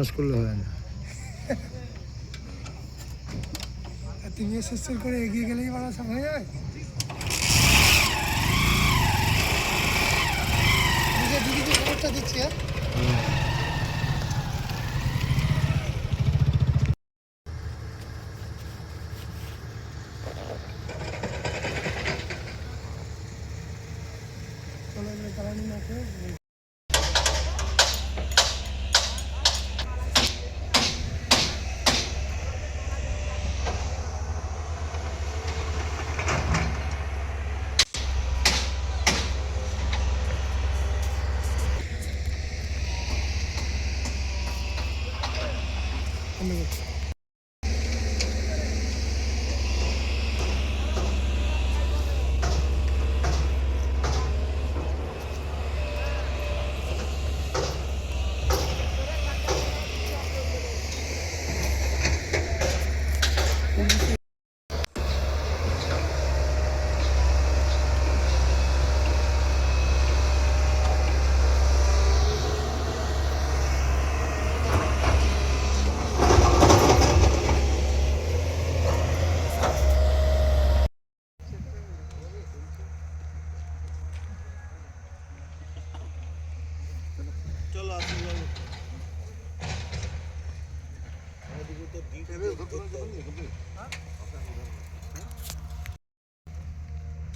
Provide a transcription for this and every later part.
মানুষ করলে হয় না। তুমিও সুস্থ করে এগিয়ে গেলেই সব হয়ে দিদিকে খবরটা দিচ্ছি হ্যাঁ চলো এগুলো জ্বালানি না করে ধন্যবাদ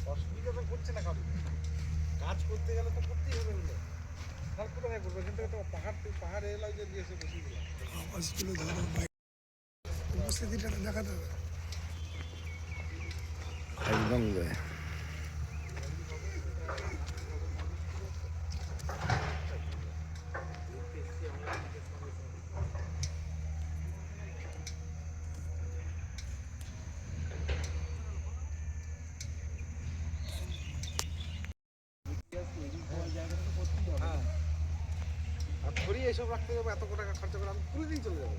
অসুবিধা তো করছে না কারণ কাজ করতে গেলে তো করতেই হবে না তারপরে কোথায় করব এখান থেকে তো পাহাড় পাহাড় এলাও যে দিয়েছে বসিগুলো দিলাম। আওয়াজগুলো ধরো বাইক উপস্থিতিটা তো দেখাতে একদম আর এসব রাখতে যাব এত টাকা খরচা করে আমি পুরো দিন চলে যাব।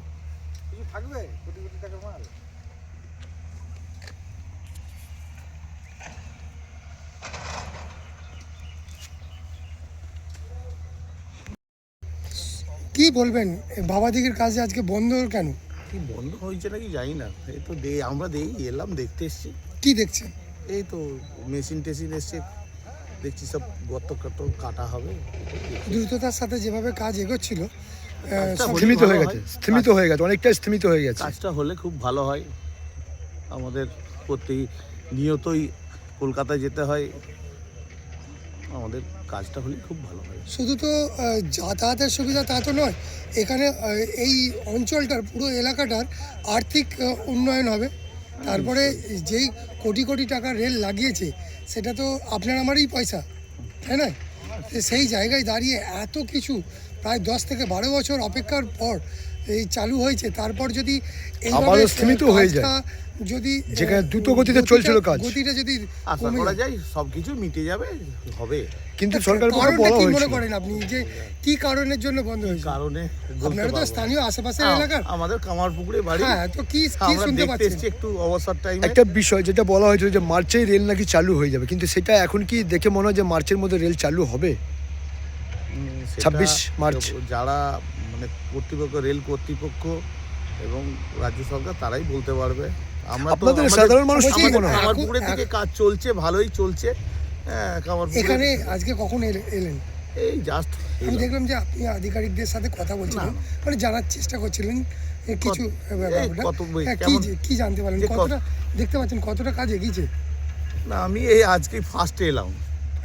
কিছু থাকবে? কোটি কোটি টাকার মাল? কি বলবেন? বাবাদিগের কাজে আজকে বন্ধ কেন? কি বন্ধ হয়েছে নাকি জানি না। এই তো দে আমরা দেই এলাম দেখতে এসছি। কি দেখছেন? এই তো মেশিন টেশিন এসছে। দেখছি সব গর্ত কত কাটা হবে। দ্রুততার সাথে যেভাবে কাজ এগোচ্ছিল সব- স্থিমিত হয়ে গেছে স্থিমিত হয়ে গেছে অনেকটাই স্থিমিত হয়ে গেছে। কাজটা হলে খুব ভালো হয়। আমাদের প্রতি নিয়তই কলকাতায় যেতে হয়। আমাদের কাজটা হলে খুব ভালো হয়। শুধু তো যাতায়াতের সুবিধা তা তো নয় এখানে এই অঞ্চলটার পুরো এলাকাটার আর্থিক উন্নয়ন হবে। তারপরে যেই কোটি কোটি টাকা রেল লাগিয়েছে সেটা তো আপনার আমারই পয়সা তাই না সেই জায়গায় দাঁড়িয়ে এত কিছু প্রায় দশ থেকে বারো বছর অপেক্ষার পর এই চালু হয়েছে তারপর যদি এইভাবে হয়ে যায়। যদি যেখানে দ্রুত গতিতে চলছিল কাজ। গতিটা যদি আশা করা যায়। যায় সব কিছু মিটে যাবে হবে। কিন্তু সরকার বলা কি মনে করেন আপনি? যে কি কারণের জন্য বন্ধ হয়েছে? কারণে আপনারা তো স্থানীয় আশেপাশের এলাকার। আমাদের কামারপুকুরে বাড়ি। হ্যাঁ তো কি কি শুনতে পাচ্ছেন? একটু অবসর টাইমে একটা বিষয় যেটা বলা হয়েছিল যে মার্চেই রেল নাকি চালু হয়ে যাবে কিন্তু সেটা এখন কি দেখে মনে হয় যে মার্চের মধ্যে রেল চালু হবে? ছাব্বিশ মার্চ। যারা মানে কর্তৃপক্ষ রেল কর্তৃপক্ষ এবং রাজ্য সরকার তারাই বলতে পারবে। আপনাদের সাধারণ মানুষ কি মনে হয়? কামারপুকুরের দিকে কাজ চলছে ভালোই চলছে। হ্যাঁ এখানে আজকে কখন এলেন? এই জাস্ট আমি দেখলাম যে আপনি আধিকারিকদের সাথে কথা বলছিলেন মানে জানার চেষ্টা করছিলেন কিছু কত বই- হ্যাঁ, কি জানতে পারলেন? কতটা দেখতে পাচ্ছেন কতটা কাজ এগিয়েছে? না আমি এই আজকে ফার্স্ট এলাম।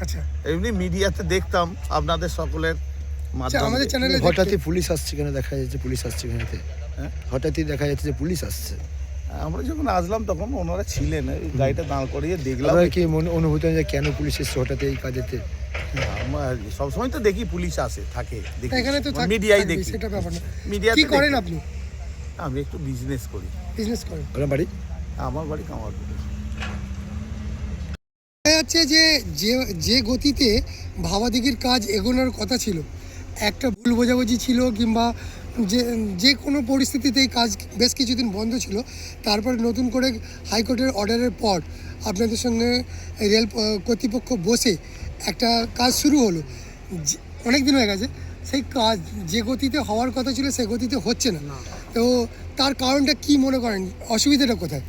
আচ্ছা। এমনি মিডিয়াতে দেখতাম আপনাদের সকলের আচ্ছা আমাদের চ্যানেলে হঠাৎই পুলিশ আসছে কেন? দেখা যাচ্ছে পুলিশ আসছে এখানেতে হ্যাঁ? হঠাৎই দেখা যাচ্ছে যে পুলিশ আসছে। আমরা যখন আসলাম তখন ওনারা ছিলেন গাড়িটা দাঁড় করিয়ে দেখলাম। কি মনে অনুভূতি হয় যে কেন পুলিশ এসছে হঠাৎ এই কাজেতে? আমরা সবসময় তো দেখি পুলিশ আসে থাকে দেখি। এখানে তো মিডিয়ায় দেখি। সেটা ব্যাপার না। মিডিয়াতে কি করেন আপনি? আমি একটু বিজনেস করি। বিজনেস করেন। আপনার বাড়ি? আমার বাড়ি কামারপুকুর যাচ্ছে যে যে যে গতিতে ভাবাদিগির কাজ এগোনোর কথা ছিল একটা ভুল বোঝাবুঝি ছিল কিংবা যে যে কোনো পরিস্থিতিতেই কাজ বেশ কিছুদিন বন্ধ ছিল। তারপরে নতুন করে হাইকোর্টের অর্ডারের পর আপনাদের সঙ্গে রেল কর্তৃপক্ষ বসে একটা কাজ শুরু হলো। অনেক দিন হয়ে গেছে সেই কাজ যে গতিতে হওয়ার কথা ছিল সে গতিতে হচ্ছে না। তো তার কারণটা কি মনে করেন? অসুবিধাটা কোথায়?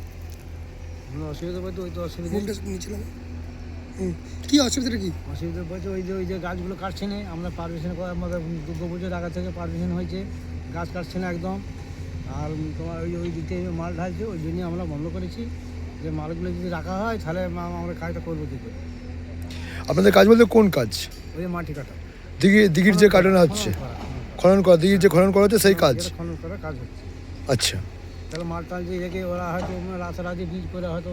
অসুবিধা বলতে ওই তো অসুবিধা। কি অসুবিধাটা কি? অসুবিধা বলতে ওই যে ওই যে গাছগুলো কাটছে না আমরা পারমিশন আমাদের দুর্গা পুজোর আগে থেকে পারমিশন হয়েছে গাছ কাটছে না একদম। আর তোমার ওই ওই দিকে মাল ঢালছে ওই জন্যই আমরা বন্ধ করেছি। যে মালগুলো যদি রাখা হয় তাহলে আমরা কাজটা করব কী করে? আপনাদের কাজ বলতে কোন কাজ? ওই মাটি কাটা। দিঘি দিঘির যে কাটানো হচ্ছে। খনন করা, খনন করা দিঘির যে খনন করা হচ্ছে সেই কাজ? খনন করার কাজ হচ্ছে। আচ্ছা। তাহলে মাল টাল যে রেখে ওরা হয়তো রাতারাতি বীজ করে হয়তো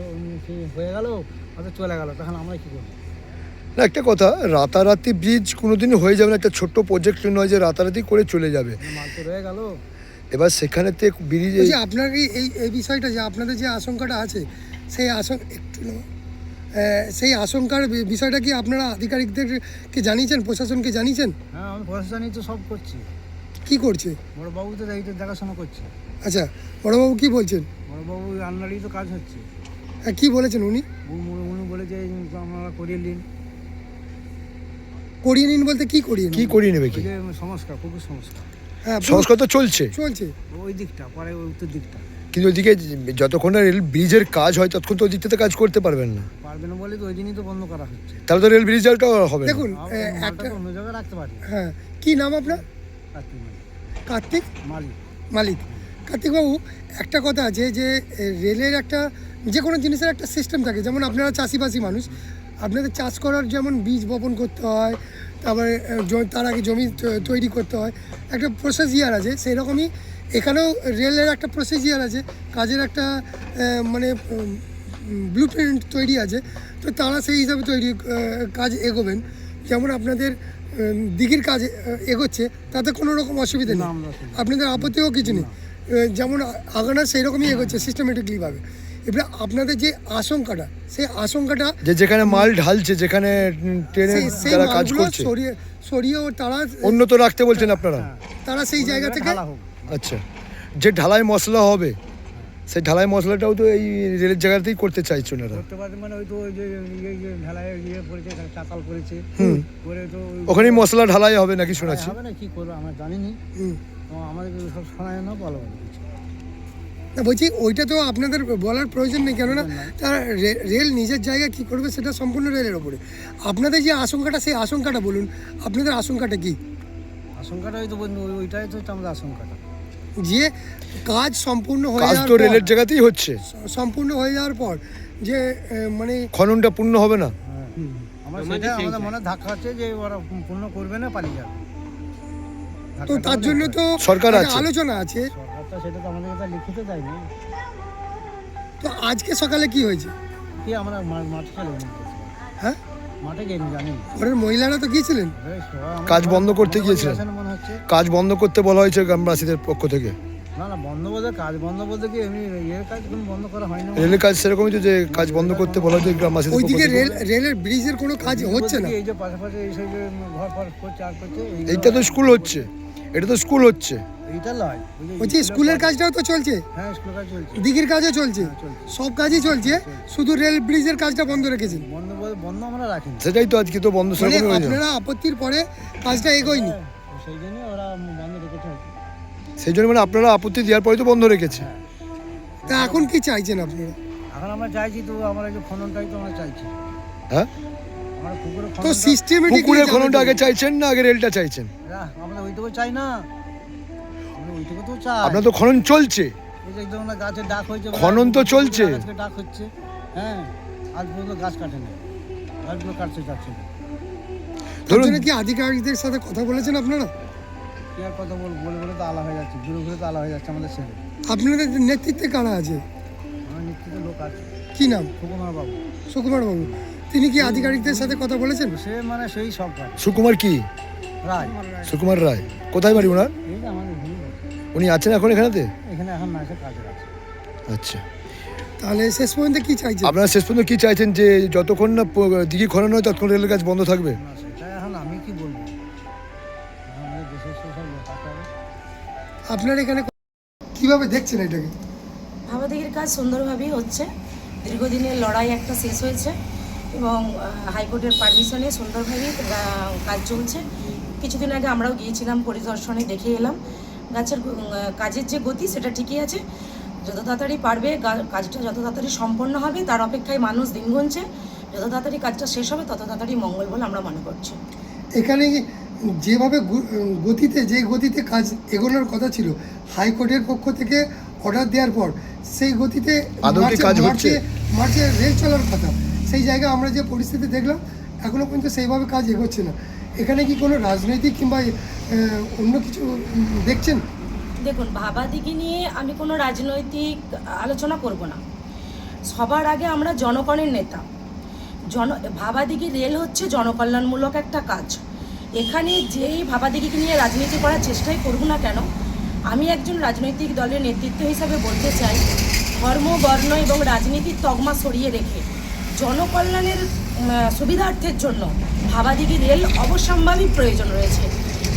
হয়ে গেল হয়তো চলে গেল তখন আমরা কী করব? না একটা কথা রাতারাতি ব্রিজ কোনোদিনই হয়ে যাবে না একটা ছোট্ট প্রজেক্ট নয় যে রাতারাতি করে চলে যাবে। মাল তো রয়ে গেল। এবার সেখানে তো ব্রিজ আপনার এই এই বিষয়টা যে আপনাদের যে আশঙ্কাটা আছে সেই আশঙ্কা একটু সেই আশঙ্কার বিষয়টা কি আপনারা আধিকারিকদেরকে জানিয়েছেন প্রশাসনকে জানিয়েছেন? হ্যাঁ আমি প্রশাসনই তো সব করছি। কি করছে? বড় বাবু তো এইটা দেখাশোনা করছে। আচ্ছা বড়বাবু কি বলছেন? বড় বাবু আন্ডারেই তো কাজ হচ্ছে। হ্যাঁ, কি বলেছেন উনি? উনি উনি বলেছে আপনারা করিয়ে নিন। করিয়ে নিন বলতে কি করিয়ে কি করিয়ে নেবে কি? সংস্কার পুকুর সংস্কার। হ্যাঁ সংস্কার তো চলছে। চলছে। ওই দিকটা পরে ওই উত্তর দিকটা। কিন্তু ওইদিকে যতক্ষণ না রেল ব্রিজের কাজ হয় ততক্ষণ তো ওই দিকটাতে কাজ করতে পারবেন না। পারবে না বলে তো ওই দিনই তো বন্ধ করা হচ্ছে। তাহলে তো রেল ব্রিজটা হবে দেখুন একটা অন্য জায়গায় রাখতে পারি। হ্যাঁ কি নাম আপনার? কার্তিক মালিক। মালিক। কার্তিকবাবু একটা কথা আছে যে রেলের একটা যে কোনো জিনিসের একটা সিস্টেম থাকে। যেমন আপনারা চাষিবাসী মানুষ আপনাদের চাষ করার যেমন বীজ বপন করতে হয় তারপরে তার আগে জমি তৈরি করতে হয় একটা প্রসেসিয়ার আছে সেই রকমই এখানেও রেলের একটা প্রসেসিয়ার আছে কাজের একটা মানে ব্লু তৈরি আছে তো তারা সেই হিসাবে তৈরি কাজ এগোবেন। যেমন আপনাদের দিঘির কাজ এগোচ্ছে তাতে কোনো রকম অসুবিধা নেই। আপনাদের আপত্তিও কিছু নেই। যেমন আগানা সেই রকমই এগোচ্ছে সিস্টেমেটিকলিভাবে এবারে আপনাদের যে আশঙ্কাটা সেই আশঙ্কাটা যে যেখানে মাল ঢালছে যেখানে ট্রেনে যারা কাজ করছে। সরিয়ে সরিয়ে ও তারা অন্য তো রাখতে বলছেন আপনারা? তারা সেই জায়গা থেকে আচ্ছা। যে ঢালাই মশলা হবে সেই ঢালাই মশলাটাও তো এই রেলের জায়গাতেই করতে চাইছে না করতে মানে ওই তো ওই যে ইয়ে ইয়ে ঢালাই ইয়ে করেছে এখানে চাতাল করেছে করে তো ওখানেই মশলা ঢালাই হবে নাকি শোনাচ্ছি? হবে না কি করব আমরা জানিনি। হুম। তো আমাদের সব না বলো না বলছি ওইটা তো আপনাদের বলার প্রয়োজন নেই কেননা তারা রেল নিজের জায়গায় কী করবে সেটা সম্পূর্ণ রেলের ওপরে। আপনাদের যে আশঙ্কাটা সেই আশঙ্কাটা বলুন। আপনাদের আশঙ্কাটা কি? আশঙ্কাটা ওই তো বন্ধু ওই- ওইটাই তো হচ্ছে আমাদের আশঙ্কাটা। যে কাজ সম্পূর্ণ হয়ে কাজ যাওয়ার তো পর- রেলের জায়গাতেই হচ্ছে। সম্পূর্ণ হয়ে যাওয়ার পর যে মানে খননটা পূর্ণ হবে না? হ্যাঁ। সেটা আমাদের মনে ধাক্কা হচ্ছে যে ওরা পূর্ণ করবে না পালিয়ে যাবে। তো তার জন্য তো সরকার আছে। আলোচনা আছে। সরকারটা সেটা তো আমাদের কাছে লিখিত দেয়নি। তো আজকে সকালে কি হয়েছে? কি আমরা মাঠে চলে হ্যাঁ। ঘরের মহিলারা তো গিয়েছিলেন? কাজ বন্ধ করতে গিয়েছিলেন? কাজ বন্ধ করতে বলা হয়েছে গ্রামবাসীদের পক্ষ থেকে। না না বন্ধ বলতে কাজ বন্ধ বলতে কি এমনি ইয়ের কাজ কোনো বন্ধ করা হয় না? রেলের কাজ সেরকমই তো যে কাজ বন্ধ করতে বলা হয়েছে গ্রামবাসীদের ওইদিকে রেল রেলের ব্রিজের কোনো কাজ হচ্ছে না? এই যে পাশাপাশি এই যে ঘর ফর করছে আর করছে এইটা তো স্কুল হচ্ছে। এটা তো স্কুল হচ্ছে। এইটা বলছি স্কুলের কাজটাও তো চলছে? হ্যাঁ স্কুলের কাজ চলছে। দিঘির কাজও চলছে? হ্যাঁ, সব কাজই চলছে? শুধু রেল ব্রিজের কাজটা বন্ধ রেখেছেন? বন্ধ বন্ধ আমরা রাখিনি। সেটাই তো আজকে তো বন্ধ মানে হয়ে আপনারা আপত্তির পরে কাজটা এগোয়নি। সেই জন্যই ওরা বন্ধ রেখেছে সেই জন্য মানে আপনারা আপত্তি দেওয়ার পরে তো বন্ধ রেখেছে। তা এখন কি চাইছেন আপনারা এখন আমরা চাইছি তো আমরা যে খননটাই তো আমরা চাইছি। হ্যাঁ? তো সিস্টেমেটিক পুকুরের খননটা আগে চাইছেন না আগে রেলটা চাইছেন? আমরা ওইটুকু চাই না। আমরা ওইটুকু তো চাই। আপনার তো খনন চলছে। গাছের ডাক হয়েছে খনন তো চলছে। ডাক হচ্ছে। হ্যাঁ আজ পর্যন্ত গাছ কাটে না গাছগুলো কাটছে যাচ্ছে না। ধরুন কি আধিকারিকদের সাথে কথা বলেছেন আপনারা? কি আর কথা বল বলে বলে তো আলা হয়ে যাচ্ছে ঘুরে ঘুরে তো আলা হয়ে যাচ্ছে আমাদের ছেলে। আপনাদের নেতৃত্বে কারা আছে? আমার নিশ্চিত লোক আছে। কি নাম? সুকুমার বাবু। সুকুমার বাবু। তিনি কি আধিকারিকদের সাথে কথা বলেছেন? সে মানে সেই সব কাজ সুকুমার কি? রায়। সুকুমার রায়। কোথায় বাড়ি ওনার? এই যে আমাদের ভুল উনি আছেন এখন এখানেতে? এখানে এখন না এসে কাজে আছে। আচ্ছা। তাহলে শেষ পর্যন্ত কি চাইছেন? আপনারা শেষ পর্যন্ত কি চাইছেন যে যতক্ষণ না প- দিঘি খনন হয় ততক্ষণ রেলের কাজ বন্ধ থাকবে? না সেটা এখন আমি কি বলব? আমাদের দেশের সব লোক আছে হবে। আপনার এখানে কীভাবে দেখছেন এটাকে? ভাবাদিঘির কাজ সুন্দরভাবেই হচ্ছে। দীর্ঘদিনের লড়াই একটা শেষ হয়েছে। এবং হাইকোর্টের পারমিশনে সুন্দরভাবেই আহ, কাজ চলছে। কিছুদিন আগে আমরাও গিয়েছিলাম পরিদর্শনে দেখে এলাম। গাছের কাজের যে গতি সেটা ঠিকই আছে। যত তাড়াতাড়ি পারবে কাজটা যত তাড়াতাড়ি সম্পন্ন হবে তার অপেক্ষায় মানুষ দিন গুনছে। যত তাড়াতাড়ি কাজটা শেষ হবে তত তাড়াতাড়ি মঙ্গল বলে আমরা মনে করছি। এখানে যেভাবে গতিতে যে গতিতে কাজ এগোনোর কথা ছিল হাইকোর্টের পক্ষ থেকে অর্ডার দেওয়ার পর সেই গতিতে? মার্চে- মার্চে রেল চলার কথা। সেই জায়গায় আমরা যে পরিস্থিতি দেখলাম, এখনও পর্যন্ত সেইভাবে কাজ এগোচ্ছে না। এখানে কি কোনো রাজনৈতিক কিংবা অন্য কিছু দেখছেন? দেখুন ভাবাদিকে নিয়ে আমি কোনো রাজনৈতিক আলোচনা করব না। সবার আগে আমরা জনগণের নেতা। জন ভাবাদিঘি রেল হচ্ছে জনকল্যাণমূলক একটা কাজ। এখানে যেই ভাবাদিঘিকে নিয়ে রাজনীতি করার চেষ্টাই করব না কেন, আমি একজন রাজনৈতিক দলের নেতৃত্ব হিসাবে বলতে চাই, ধর্ম, বর্ণ এবং রাজনীতির তগমা সরিয়ে রেখে। জনকল্যাণের সুবিধার্থের জন্য ভাবাদিঘি রেল অবশ্যম্ভাবী প্রয়োজন রয়েছে।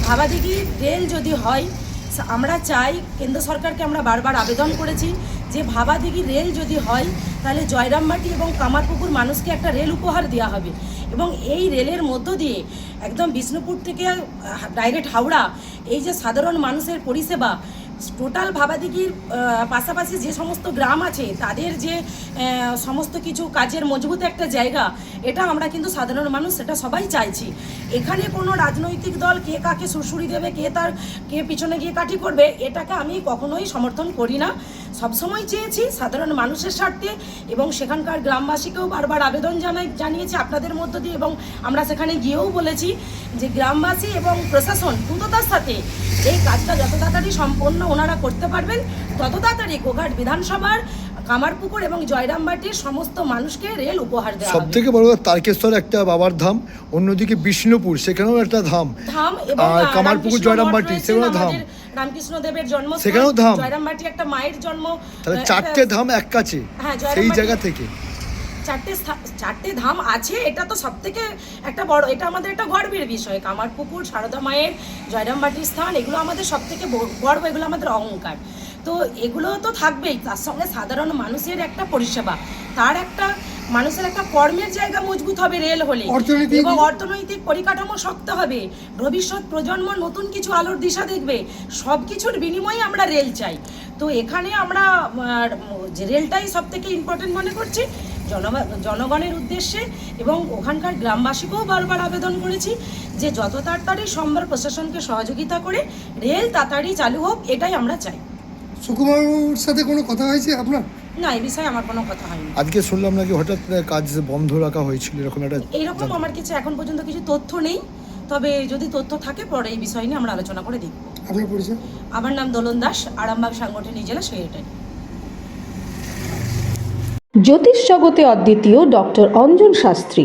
ভাবাদিঘি রেল যদি হয় আমরা চাই, কেন্দ্র সরকারকে আমরা বারবার আবেদন করেছি যে ভাবাদিঘি রেল যদি হয়, তাহলে জয়রামবাটি এবং কামারপুকুর মানুষকে একটা রেল উপহার দেওয়া হবে। এবং এই রেলের মধ্য দিয়ে একদম বিষ্ণুপুর থেকে ডাইরেক্ট হাওড়া, এই যে সাধারণ মানুষের পরিষেবা টোটাল ভাবাদিঘির পাশাপাশি যে সমস্ত গ্রাম আছে, তাদের যে সমস্ত কিছু কাজের মজবুত একটা জায়গা, এটা আমরা কিন্তু সাধারণ মানুষ সেটা সবাই চাইছি। এখানে কোনো রাজনৈতিক দল কে কাকে সুরসুরি দেবে, কে তার, কে পিছনে গিয়ে কাঠি করবে, এটাকে আমি কখনোই সমর্থন করি না। সবসময় চেয়েছি সাধারণ মানুষের স্বার্থে এবং সেখানকার গ্রামবাসীকেও বারবার আবেদন জানাই জানিয়েছি আপনাদের মধ্য দিয়ে এবং আমরা সেখানে গিয়েও বলেছি যে গ্রামবাসী এবং প্রশাসন দ্রুততার সাথে এই কাজটা যত তাড়াতাড়ি সম্পন্ন ওনারা করতে পারবেন তত তাড়াতাড়ি গোঘাট বিধানসভার কামারপুকুর এবং জয়রামবাটির সমস্ত মানুষকে রেল উপহার দেওয়া সব থেকে বড় কথা তারকেশ্বর একটা বাবার ধাম অন্যদিকে বিষ্ণুপুর সেখানেও একটা ধাম ধাম এবং আর কামারপুকুর জয়রামবাটি, সেগুলো ধাম। রামকৃষ্ণ দেবের জন্ম সেখানেও ধাম। জয়রামবাটি একটা মায়ের জন্ম তাহলে চারটে ধাম এক কাছে হ্যাঁ, সেই জায়গা থেকে। চারটে চারটে ধাম আছে এটা তো সব থেকে একটা বড় এটা আমাদের একটা গর্বের বিষয়। কামারপুকুর সারদা মায়ের জয়রামবাটির স্থান এগুলো আমাদের সব থেকে গর্ব এগুলো আমাদের অহংকার। তো এগুলো তো থাকবেই তার সঙ্গে সাধারণ মানুষের একটা পরিষেবা। তার একটা মানুষের একটা কর্মের জায়গা মজবুত হবে রেল হলে। এবং অর্থনৈতিক পরিকাঠামো শক্ত হবে। ভবিষ্যৎ প্রজন্ম নতুন কিছু আলোর দিশা দেখবে। সব কিছুর বিনিময়ে আমরা রেল চাই। তো এখানে আমরা রেলটাই সব থেকে ইম্পর্টেন্ট মনে করছি জনগণের উদ্দেশ্যে এবং ওখানকার গ্রামবাসীকেও বারবার আবেদন করেছি যে যত তাড়াতাড়ি সম্ভব প্রশাসনকে সহযোগিতা করে রেল তাড়াতাড়ি চালু হোক এটাই আমরা চাই। সুকুমারবাবুর সাথে কোনো কথা হয়েছে আপনার? না এই বিষয়ে আমার কোনো কথা হয়নি। আজকে শুনলাম নাকি হঠাৎ কাজ বন্ধ রাখা হয়েছিল এরকম একটা এরকম আমার কিছু এখন পর্যন্ত কিছু তথ্য নেই তবে যদি তথ্য থাকে পরে এই বিষয় নিয়ে আমরা আলোচনা করে দেখব। আপনার পরিচয়? আমার নাম দোলন দাস আরামবাগ সাংগঠনিক জেলা সেক্রেটারি। জ্যোতিষ জগতে অদ্বিতীয় ডক্টর অঞ্জন শাস্ত্রী।